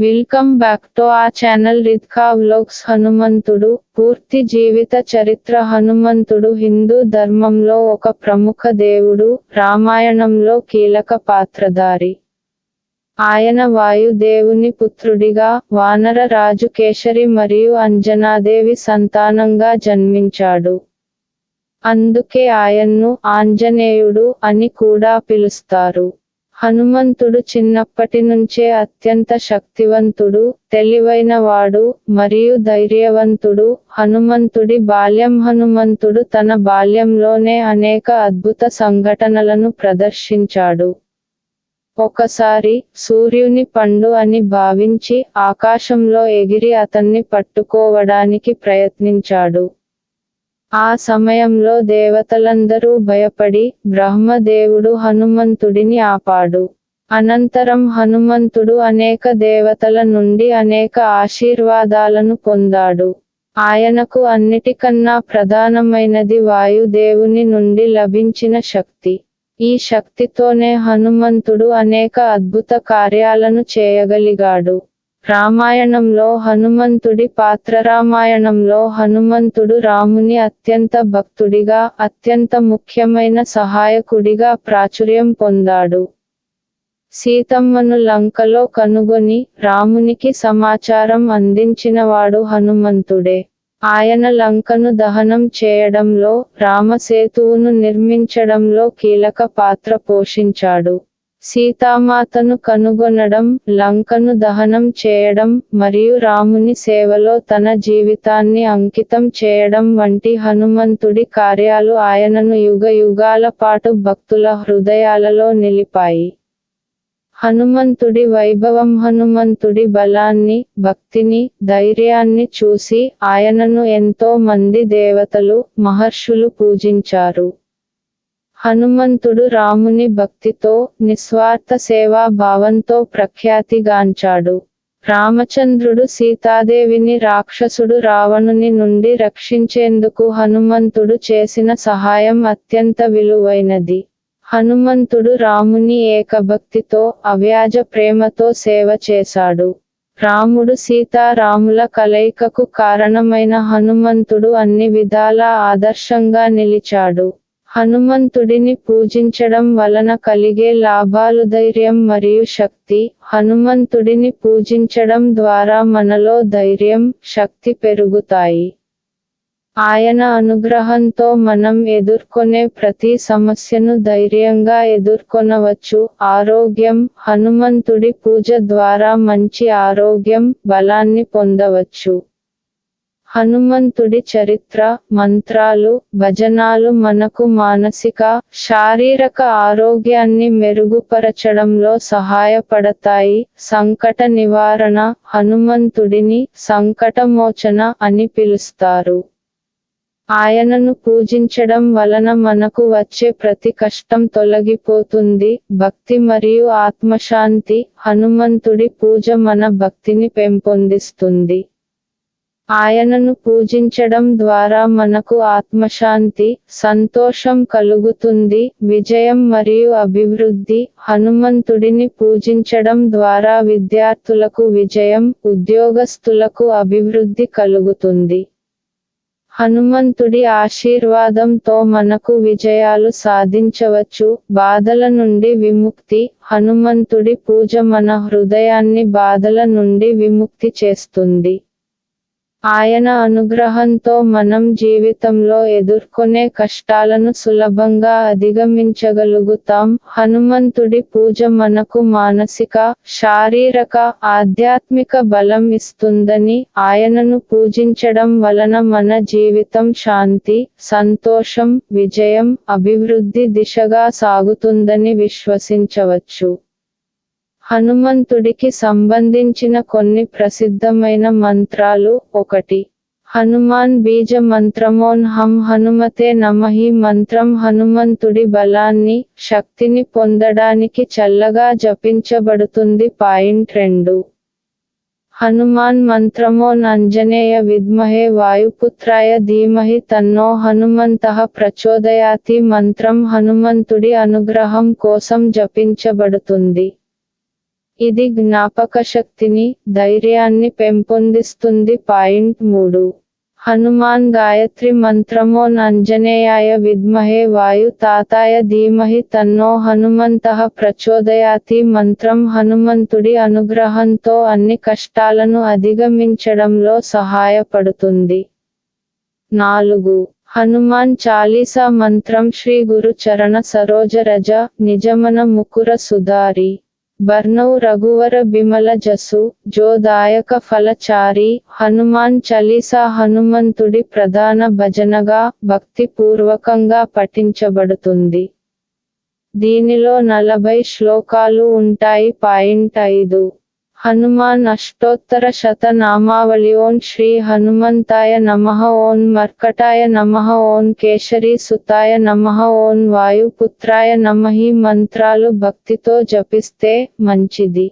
Welcome back to our channel రిద్కా vlogs హనుమంతుడు పూర్తి జీవిత చరిత్ర హనుమంతుడు హిందూ ధర్మంలో ఒక ప్రముఖ దేవుడు రామాయణంలో కీలక పాత్రధారి ఆయన వాయుదేవుని పుత్రుడిగా వానర రాజు కేశరి మరియు అంజనాదేవి సంతానంగా జన్మించాడు అందుకే ఆయన్ను ఆంజనేయుడు అని కూడా పిలుస్తారు హనుమంతుడు చిన్నప్పటి నుంచే అత్యంత శక్తివంతుడు తెలివైనవాడు మరియు ధైర్యవంతుడు. హనుమంతుడి బాల్యం హనుమంతుడు తన బాల్యంలోనే అనేక అద్భుత సంఘటనలను ప్రదర్శించాడు. ఒకసారి సూర్యుని పండు అని భావించి ఆకాశంలో ఎగిరి అతన్ని పట్టుకోవడానికి ప్రయత్నించాడు. ఆ సమయంలో దేవతలందరూ భయపడి బ్రహ్మదేవుడు హనుమంతుడిని ఆపాడు. అనంతరం హనుమంతుడు అనేక దేవతల నుండి అనేక ఆశీర్వాదాలను పొందాడు. ఆయనకు అన్నిటికన్నా ప్రధానమైనది వాయుదేవుని నుండి లభించిన శక్తి. ఈ శక్తితోనే హనుమంతుడు అనేక అద్భుత కార్యాలను చేయగలిగాడు. రామాయణంలో హనుమంతుడి పాత్ర రామాయణంలో హనుమంతుడు రాముని అత్యంత భక్తుడిగా అత్యంత ముఖ్యమైన సహాయకుడిగా ప్రాచుర్యం పొందాడు. సీతమ్మను లంకలో కనుగొని రామునికి సమాచారం అందించినవాడు హనుమంతుడే. ఆయన లంకను దహనం చేయడంలో రామసేతువును నిర్మించడంలో కీలక పాత్ర పోషించాడు. సీతామాతను కనుగొనడం లంకను దహనం చేయడం మరియు రాముని సేవలో తన జీవితాన్ని అంకితం చేయడం వంటి హనుమంతుడి కార్యాలు ఆయనను యుగ యుగాల పాటు భక్తుల హృదయాలలో నిలిపాయి. హనుమంతుడి వైభవం హనుమంతుడి బలాన్ని భక్తిని ధైర్యాన్ని చూసి ఆయనను ఎంతో మంది దేవతలు మహర్షులు పూజించారు. హనుమంతుడు రాముని భక్తితో నిస్వార్థ సేవా భావంతో ప్రఖ్యాతిగాంచాడు. రామచంద్రుడు సీతాదేవిని రాక్షసుడు రావణుని నుండి రక్షించేందుకు హనుమంతుడు చేసిన సహాయం అత్యంత విలువైనది. హనుమంతుడు రాముని ఏకభక్తితో అవ్యాజ ప్రేమతో సేవ చేశాడు. రాముడు సీతారాముల కలయికకు కారణమైన హనుమంతుడు అన్ని విధాల ఆదర్శంగా నిలిచాడు. హనుమంతుడిని పూజించడం వలన కలిగే లాభాలు ధైర్యం మరియు శక్తి హనుమంతుడిని పూజించడం ద్వారా మనలో ధైర్యం శక్తి పెరుగుతాయి. ఆయన అనుగ్రహంతో మనం ఎదుర్కొనే ప్రతి సమస్యను ధైర్యంగా ఎదుర్కొనవచ్చు. ఆరోగ్యం హనుమంతుడి పూజ ద్వారా మంచి ఆరోగ్యం బలాన్ని పొందవచ్చు. హనుమంతుడి చరిత్ర మంత్రాలు భజనాలు మనకు మానసిక శారీరక ఆరోగ్యాన్ని మెరుగుపరచడంలో సహాయపడతాయి. సంకట నివారణ హనుమంతుడిని సంకటమోచన అని పిలుస్తారు. ఆయనను పూజించడం వలన మనకు వచ్చే ప్రతి కష్టం తొలగిపోతుంది. భక్తి మరియు ఆత్మశాంతి హనుమంతుడి పూజ మన భక్తిని పెంపొందిస్తుంది. ఆయనను పూజించడం ద్వారా మనకు ఆత్మశాంతి సంతోషం కలుగుతుంది విజయం మరియు అభివృద్ధి హనుమంతుడిని పూజించడం ద్వారా విద్యార్థులకు విజయం ఉద్యోగస్తులకు అభివృద్ధి కలుగుతుంది. హనుమంతుడి ఆశీర్వాదంతో మనకు విజయాలు సాధించవచ్చు బాధల నుండి విముక్తి హనుమంతుడి పూజ మన హృదయాన్ని బాధల నుండి విముక్తి చేస్తుంది. ఆయన అనుగ్రహంతో మనం జీవితంలో ఎదుర్కొనే కష్టాలను సులభంగా అధిగమించగలుగుతాం. హనుమంతుడి పూజ మనకు మానసిక శారీరక ఆధ్యాత్మిక బలం ఇస్తుందని ఆయనను పూజించడం వలన మన జీవితం శాంతి సంతోషం విజయం అభివృద్ధి దిశగా సాగుతుందని విశ్వసించవచ్చు. హనుమంతుడికి సంబంధించిన కొన్ని ప్రసిద్ధమైన మంత్రాలు ఒకటి. హనుమాన్ బీజ మంత్రమోన్ హం హనుమతే నమహి మంత్రం హనుమంతుడి బలాన్ని శక్తిని పొందడానికి చల్లగా జపించబడుతుంది పాయింట్ రెండు. హనుమాన్ మంత్రమోన్ అంజనేయ విద్మహే వాయుపుత్రాయ ధీమహి తన్నో హనుమంత ప్రచోదయాతి మంత్రం హనుమంతుడి అనుగ్రహం కోసం జపించబడుతుంది. ఇది జ్ఞాపకశక్తిని ధైర్యాన్ని పెంపొందిస్తుంది. పాయింట్ మూడు. హనుమాన్ గాయత్రి మంత్రమో నంజనేయాయ విద్మహే వాయు తాతాయ ధీమహి తన్నో హనుమంతః ప్రచోదయాతి మంత్రం హనుమంతుడి అనుగ్రహంతో అన్ని కష్టాలను అధిగమించడంలో సహాయపడుతుంది. నాలుగు. హనుమాన్ చాలీసా మంత్రం శ్రీ గురు చరణ సరోజ రజ నిజమన ముకుర సుధారి. బర్నౌ రఘువర బిమల జసు జోదాయక ఫలచారి హనుమాన్ చలీసా హనుమంతుడి ప్రధాన భజనగా భక్తి పూర్వకంగా పఠించబడుతుంది. దీనిలో నలభై శ్లోకాలు ఉంటాయి. పాయింట్ ఐదు. హనుమాన్ అష్టోత్తర శత నామావళి ఓం శ్రీ హనుమంతాయ నమః ఓం మర్కటాయ నమః ఓం కేశరి సుతాయ నమః ఓం వాయుపుత్రాయ నమః ఈ మంత్రాలు భక్తితో జపిస్తే మంచిది.